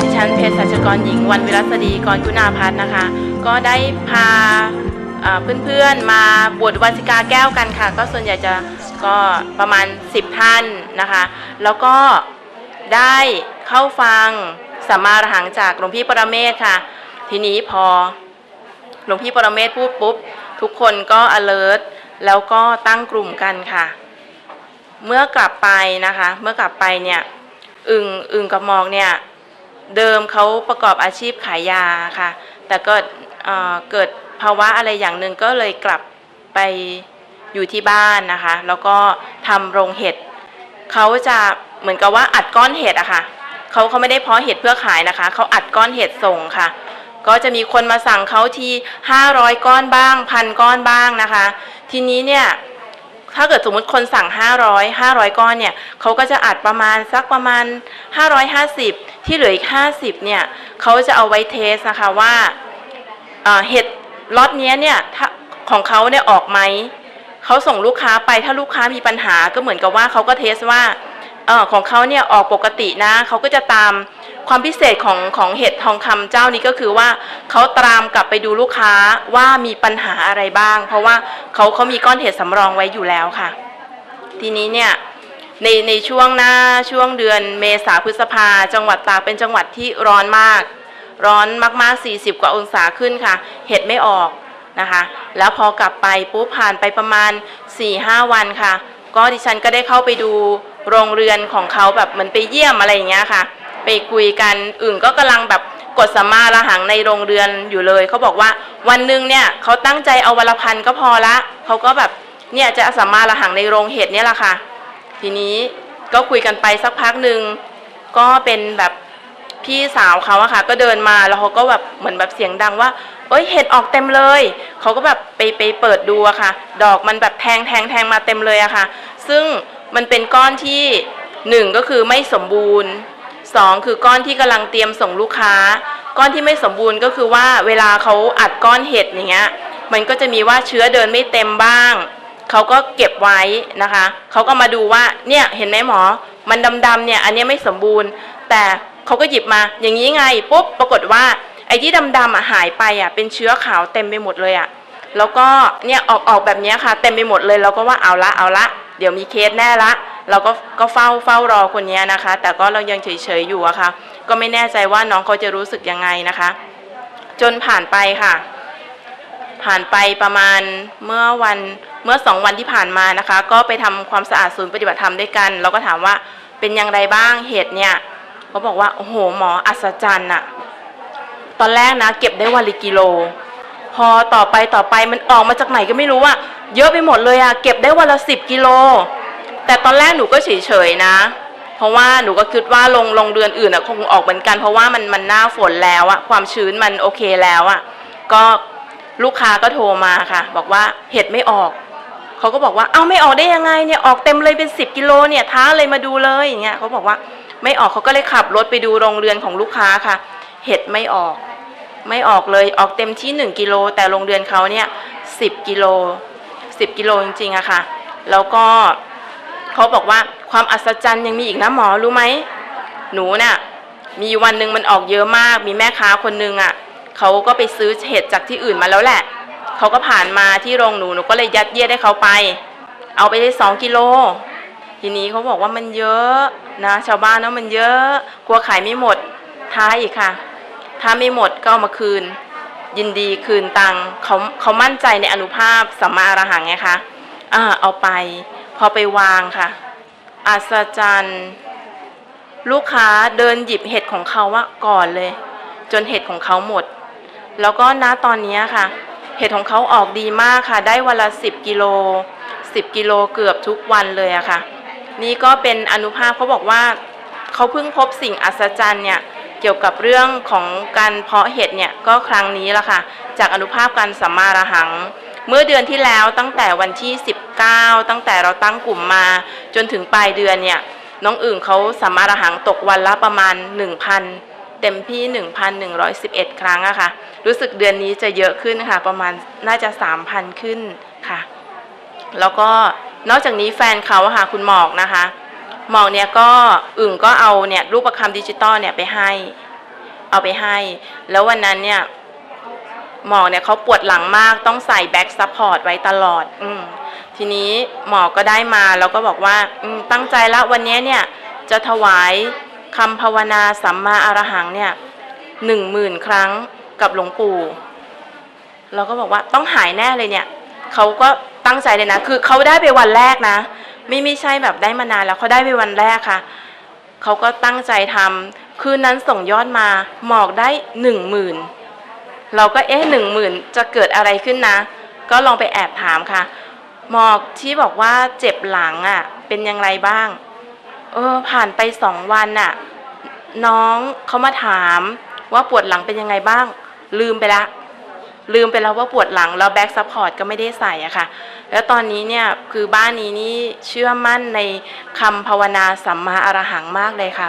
ดิฉันเภสัชกรหญิงวันวิรัสดีกรคุณาพัฒน์นะคะ ก็ได้พาเพื่อนๆมาบวชวันสิกาแก้วกันค่ะ ก็ส่วนใหญ่จะก็ประมาณ 10 ท่านนะคะ แล้วก็ได้เข้าฟังสัมมาหังจากหลวงพี่ปรเมศค่ะ ทีนี้พอหลวงพี่ปรเมศพูดปุ๊บ ทุกคนก็ alert แล้วก็ตั้งกลุ่มกันค่ะ เมื่อกลับไปนะคะ เมื่อกลับไปเนี่ยอึงอึงกับมอกเนี่ยเดิมเขาประกอบอาชีพขายยาค่ะ แต่ก็เกิดภาวะอะไรอย่างหนึ่งก็เลยกลับไปอยู่ที่บ้านนะคะ แล้วก็ทำโรงเห็ดเขาจะเหมือนกับว่าอัดก้อนเห็ดอะค่ะเขาเขาไม่ได้เพาะเห็ดเพื่อขายนะคะเขาอัดก้อนเห็ดส่งค่ะ ก็จะมีคนมาสั่งเขาที500ก้อนบ้างพันก้อนบ้างนะคะ ทีนี้เนี่ย ถ้าเกิดสมมติคนสั่ง 500 500 ก้อนเนี่ยเขาก็จะอัดประมาณสักประมาณ 550 ที่เหลืออีก 50 เนี่ยเขาจะเอาไว้เทสนะคะว่าเห็ดล็อตนี้เนี่ยของเขาเนี่ยออกไหมเขาส่งลูกค้าไปถ้าลูกค้ามีปัญหาก็เหมือนกับว่าเขาก็เทสว่าเออของเขาเนี่ยออกปกตินะเขาก็จะตาม ความพิเศษของของเห็ดทองคำเจ้านี้ก็คือว่าเขาตามกลับไปดูลูกค้าว่ามีปัญหาอะไรบ้าง เพราะว่าเขาเขามีก้อนเห็ดสำรองไว้อยู่แล้วค่ะ ทีนี้เนี่ยในในช่วงหน้าช่วงเดือนเมษาพฤษภาจังหวัดตากเป็นจังหวัดที่ร้อนมาก ร้อนมากๆ 40 กว่าองศาขึ้นค่ะ เห็ดไม่ออกนะคะ แล้วพอกลับไปปุ๊บผ่านไปประมาณ 4-5 วันค่ะ ก็ดิฉันก็ได้เข้าไปดูโรงเรือนของเขาแบบเหมือนไปเยี่ยมอะไรอย่างเงี้ยค่ะ ไปคุยกันอื่นก็กำลังแบบกดสัมมาระหังในโรงเรือนอยู่เลยเขาบอกว่าวันหนึ่งเนี่ยเขาตั้งใจเอาวันละพันก็พอละเขาก็แบบเนี่ยจะสัมมาระหังในโรงเห็ดเนี่ยแหละค่ะ ทีนี้ก็คุยกันไปสักพักหนึ่งก็เป็นแบบพี่สาวเขาอะค่ะ ก็เดินมาแล้วเขาก็แบบเหมือนแบบเสียงดังว่า เอ้ยเห็ดออกเต็มเลยเขาก็แบบไปไปเปิดดูอะค่ะ ดอกมันแบบแทงแทงแทงมาเต็มเลยอะค่ะ ซึ่งมันเป็นก้อนที่หนึ่งก็คือไม่สมบูรณ์ สองคือก้อนที่กำลังเตรียมส่งลูกค้า ก้อนที่ไม่สมบูรณ์ก็คือว่าเวลาเขาอัดก้อนเห็ดอย่างเงี้ยมันก็จะมีว่าเชื้อเดินไม่เต็มบ้างเขาก็เก็บไว้นะคะเขาก็มาดูว่าเนี่ยเห็นไหมหมอ มันดำๆเนี่ยอันนี้ไม่สมบูรณ์ แต่เขาก็หยิบมาอย่างนี้ไงปุ๊บปรากฏว่าไอ้ที่ดำๆอะหายไปอะเป็นเชื้อขาวเต็มไปหมดเลยอะแล้วก็เนี่ยออกออกแบบนี้ค่ะ เต็มไปหมดเลยเราก็ว่าเอาละเอาละ เดี๋ยวมีเคสแน่ละ เราก็ก็เฝ้าเฝ้ารอคนนี้นะคะ แต่ก็เรายังเฉยๆอยู่อะค่ะ ก็ไม่แน่ใจว่าน้องเขาจะรู้สึกยังไงนะคะ จนผ่านไปค่ะ ผ่านไปประมาณเมื่อวันเมื่อสองวันที่ผ่านมานะคะ ก็ไปทำความสะอาดศูนย์ปฏิบัติธรรมด้วยกัน เราก็ถามว่าเป็นอย่างไรบ้างเห็ดเนี่ยเขาบอกว่าโอ้โหหมออัศจรรย์อะตอนแรกนะ เก็บได้วันละกิโล พอต่อไปต่อไปมันออกมาจากไหนก็ไม่รู้ว่าเยอะไปหมดเลยอะเก็บได้วันละสิบกิโล แต่ตอนแรกหนูก็เฉยๆนะ เพราะว่าหนูก็คิดว่าลงลงเดือนอื่นอะคงออกเหมือนกัน เพราะว่ามันมันหน้าฝนแล้วอะความชื้นมันโอเคแล้วอะก็ลูกค้าก็โทรมาค่ะ บอกว่าเห็ดไม่ออกเขาก็บอกว่าเอ้าไม่ออกได้ยังไงเนี่ยออกเต็มเลยเป็นสิบกิโลเนี่ยท้าเลยมาดูเลยอย่างเงี้ยเขาบอกว่าไม่ออกเขาก็เลยขับรถไปดูโรงเรือนของลูกค้าค่ะ เห็ดไม่ออก ไม่ออกเลยออกเต็มที่หนึ่งกิโลแต่โรงเรือนเขาเนี่ยสิบกิโลสิบกิโลจริงๆอะค่ะ แล้วก็ เขาบอกว่าความอัศจรรย์ยังมีอีกนะหมอรู้ไหมหนูน่ะมีวันหนึ่งมันออกเยอะมาก มีแม่ค้าคนหนึ่งอะเขาก็ไปซื้อเห็ดจากที่อื่นมาแล้วแหละเขาก็ผ่านมาที่โรงหนูหนูก็เลยยัดเยียดให้เขาไป เอาไปได้สองกิโลทีนี้เขาบอกว่ามันเยอะนะชาวบ้านเนาะมันเยอะ กลัวขายไม่หมดท้ายอีกค่ะ ถ้าไม่หมดก็เอามาคืน ยินดีคืนตังเขาเขามั่นใจในอนุภาพสัมมาอรหังไงคะอ่าเอาไป พอไปวางค่ะ อัศจรรย์ ลูกค้าเดินหยิบเห็ดของเขาว่าก่อนเลย จนเห็ดของเขาหมด แล้วก็ณตอนนี้ค่ะ เห็ดของเขาออกดีมากค่ะ ได้วันละสิบกิโลสิบกิโลเกือบทุกวันเลยอะค่ะ นี่ก็เป็นอนุภาพเขาบอกว่าเขาเพิ่งพบสิ่งอัศจรรย์เนี่ยเกี่ยวกับเรื่องของการเพาะเห็ดเนี่ยก็ครั้งนี้ละค่ะ จากอนุภาพการสัมมาระหัง เมื่อเดือนที่แล้วตั้งแต่วันที่ 19 ตั้งแต่เราตั้งกลุ่มมา จนถึงปลายเดือนเนี่ยน้องอื่นเขาสัมาระหังตกวันละประมาณ 1,000 เต็มที่ 1,111 ครั้งอะค่ะ รู้สึกเดือนนี้จะเยอะขึ้นค่ะ ประมาณน่าจะ 3,000 ขึ้นค่ะ แล้วก็นอกจากนี้แฟนเขาค่ะคุณหมอกนะคะหมอกเนี่ยก็อึ่งก็เอาเนี่ยรูปประคำดิจิตอลเนี่ยไปให้ เอาไปให้ แล้ววันนั้นเนี่ย หมอเนี่ยเขาปวดหลังมากต้องใส่แบ็กซัพพอร์ตไว้ตลอด อืทีนี้หมอก็ได้มาแล้วก็บอกว่าตั้งใจละวันนี้เนี่ยจะถวายคำภาวนาสัมมาอรหังเนี่ยหนึ่งหมื่นครั้งกับหลวงปู่เราก็บอกว่าต้องหายแน่เลยเนี่ยเขาก็ตั้งใจเลยนะ คือเขาได้ไปวันแรกนะ ไม่ไม่ใช่แบบได้มานานแล้วเขาได้ไปวันแรกค่ะเขาก็ตั้งใจทำคืนนั้นส่งยอดมาหมอกได้หนึ่งหมื่น เราก็เอ๊ะหนึ่งหมื่นจะเกิดอะไรขึ้นนะ ก็ลองไปแอบถามค่ะ หมอกที่บอกว่าเจ็บหลังอะ เป็นยังไงบ้าง เออ ผ่านไปสองวันน่ะ น้องเขามาถามว่าปวดหลังเป็นยังไงบ้าง ลืมไปละ ลืมไปแล้วว่าปวดหลังแล้วแบ็กซัพพอร์ตก็ไม่ได้ใส่อะค่ะ แล้วตอนนี้เนี่ยคือบ้านนี้นี่เชื่อมั่นในคำภาวนาสัมมาอรหังมากเลยค่ะ